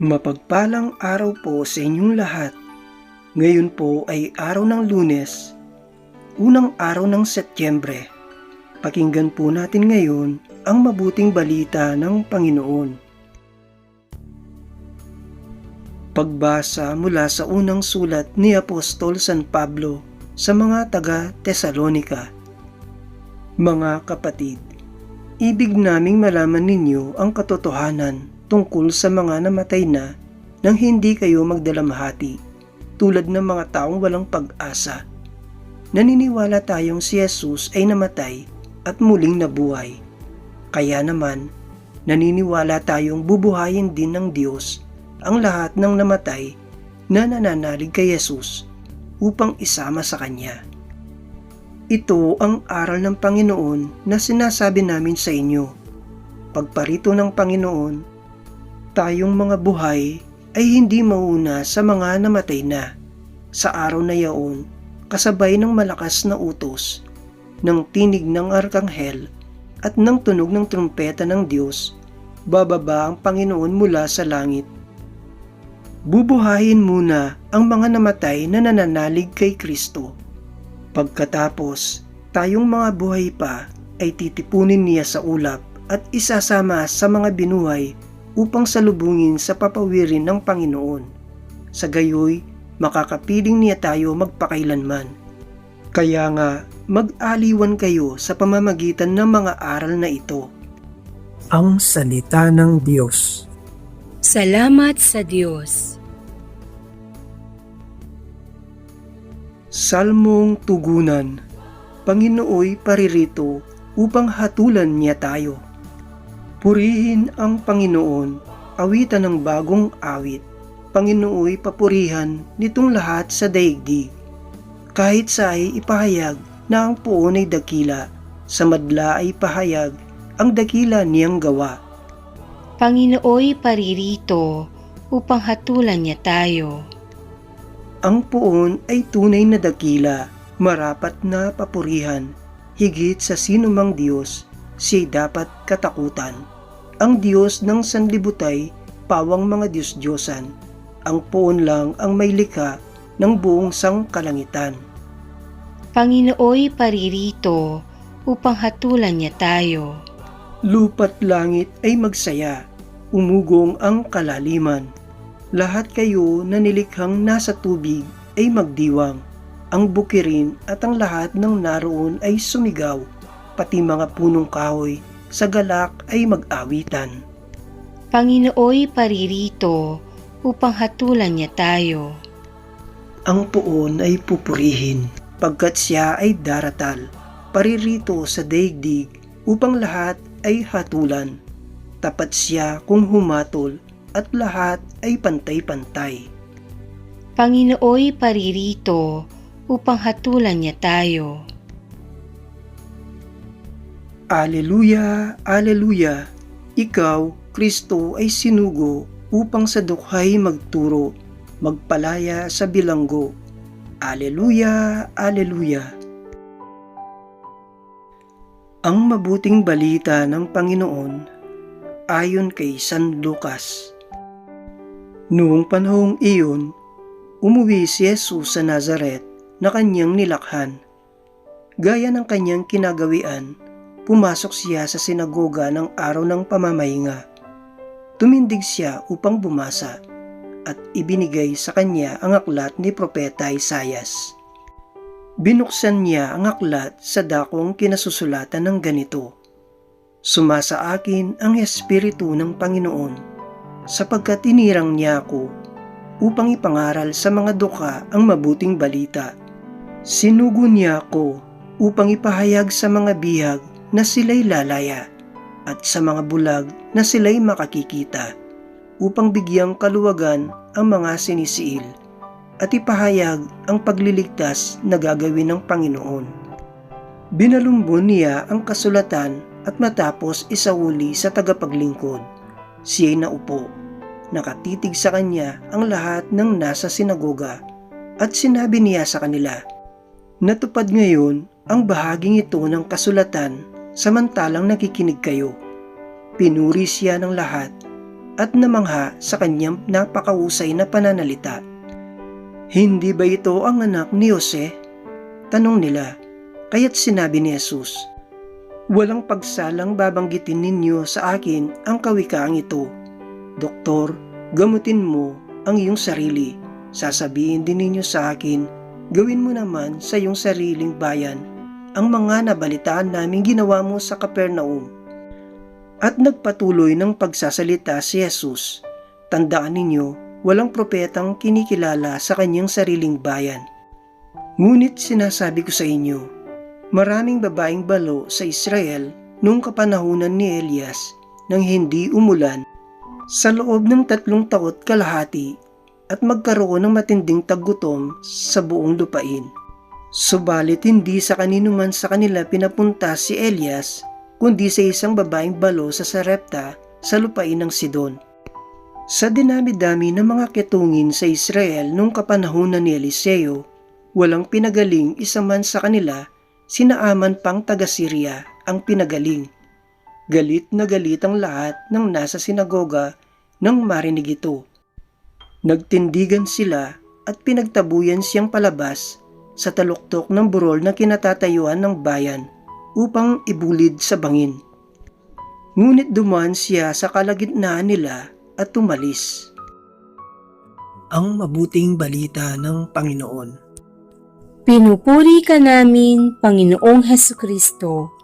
Mapagpalang araw po sa inyong lahat. Ngayon po ay araw ng lunes, unang araw ng Setyembre. Pakinggan po natin ngayon ang mabuting balita ng Panginoon. Pagbasa mula sa unang sulat ni Apostol San Pablo sa mga taga Tesalonika. Mga kapatid, ibig naming malaman ninyo ang katotohanan tungkol sa mga namatay na nang hindi kayo magdalamhati tulad ng mga taong walang pag-asa. Naniniwala tayong si Jesus ay namatay at muling nabuhay. Kaya naman, naniniwala tayong bubuhayin din ng Diyos ang lahat ng namatay na nananalig kay Jesus upang isama sa Kanya. Ito ang aral ng Panginoon na sinasabi namin sa inyo. Pagparito ng Panginoon, tayong mga buhay ay hindi mauna sa mga namatay na. Sa araw na yaon, kasabay ng malakas na utos, ng tinig ng arkanghel at ng tunog ng trumpeta ng Diyos, bababa ang Panginoon mula sa langit. Bubuhayin muna ang mga namatay na nananalig kay Kristo. Pagkatapos, tayong mga buhay pa ay titipunin niya sa ulap at isasama sa mga binuhay upang salubungin sa papawirin ng Panginoon. Sa gayoy, makakapiling niya tayo magpakailanman. Kaya nga, mag-aliwan kayo sa pamamagitan ng mga aral na ito. Ang Salita ng Diyos Salamat sa Diyos. Salmong Tugunan Panginooy paririto upang hatulan niya tayo. Purihin ang Panginoon, awitan ng bagong awit. Panginooy papurihan nitong lahat sa daigdig. Kahit sa ay ipahayag na ang puon ay dakila, sa madla ay pahayag ang dakila niyang gawa. Panginooy paririto upang hatulan niya tayo. Ang puon ay tunay na dakila, marapat na papurihan, higit sa sinumang Diyos, siya'y dapat katakutan. Ang Diyos ng sanlibutay, pawang mga Diyos-Diyosan, ang puon lang ang may likha ng buong sangkalangitan. Panginooy paririto upang hatulan niya tayo. Lupat langit ay magsaya, umugong ang kalaliman. Lahat kayo na nilikhang nasa tubig ay magdiwang. Ang bukirin at ang lahat ng naroon ay sumigaw, pati mga punong kahoy sa galak ay mag-awitan. Panginooy paririto upang hatulan niya tayo. Ang puon ay pupurihin, pagkat siya ay daratal, paririto sa daigdig upang lahat ay hatulan. Tapat siya kung humatol at lahat ay pantay-pantay. Panginooy paririto upang hatulan niya tayo. Aleluya, Aleluya! Ikaw, Kristo, ay sinugo upang sa dukhay magturo, magpalaya sa bilanggo. Aleluya, Aleluya! Ang mabuting balita ng Panginoon ayon kay San Lucas. Noong panahong iyon, umuwi si Jesus sa Nazaret na kanyang nilakhan. Gaya ng kanyang kinagawian, pumasok siya sa sinagoga ng araw ng pamamahinga. Tumindig siya upang bumasa at ibinigay sa kanya ang aklat ni Propeta Isayas. Binuksan niya ang aklat sa dakong kinasusulatan ng ganito, Sumasa akin ang Espiritu ng Panginoon, sapagkat inirang niya ako upang ipangaral sa mga duka ang mabuting balita. Sinugo niya ako upang ipahayag sa mga bihag na sila'y lalaya at sa mga bulag na sila'y makakikita upang bigyang kaluwagan ang mga sinisiil at ipahayag ang pagliligtas na gagawin ng Panginoon. Binalumbon niya ang kasulatan at matapos isauli sa tagapaglingkod. Siya'y naupo. Nakatitig sa kanya ang lahat ng nasa sinagoga at sinabi niya sa kanila, Natupad ngayon ang bahaging ito ng kasulatan samantalang nakikinig kayo. Pinuri siya ng lahat at namangha sa kanyang napakausay na pananalita. Hindi ba ito ang anak ni Jose? Tanong nila, kaya't sinabi ni Jesus, Walang pagsalang babanggitin ninyo sa akin ang kawikaang ito. Doktor, gamutin mo ang iyong sarili. Sasabihin din ninyo sa akin, gawin mo naman sa iyong sariling bayan ang mga nabalitaan naming ginawa mo sa Kapernaum. At nagpatuloy ng pagsasalita si Jesus. Tandaan ninyo, walang propetang kinikilala sa kanyang sariling bayan. Ngunit sinasabi ko sa inyo, maraming babaeng balo sa Israel noong kapanahunan ni Elias nang hindi umulan sa loob ng tatlong taot kalahati at magkaroon ng matinding taggutom sa buong lupain. Subalit hindi sa kanino man sa kanila pinapunta si Elias kundi sa isang babaeng balo sa Sarepta sa lupain ng Sidon. Sa dinami-dami ng mga ketungin sa Israel nung kapanahunan ni Eliseo, walang pinagaling isa man sa kanila, sinaaman pang taga-Syria ang pinagaling. Galit na galit ang lahat ng nasa sinagoga nang marinig ito. Nagtindigan sila at pinagtabuyan siyang palabas sa taluktok ng burol na kinatatayuan ng bayan upang ibulid sa bangin. Ngunit dumaan siya sa kalagitnaan nila at tumalis. Ang mabuting balita ng Panginoon. Pinupuri ka namin, Panginoong Heso Kristo.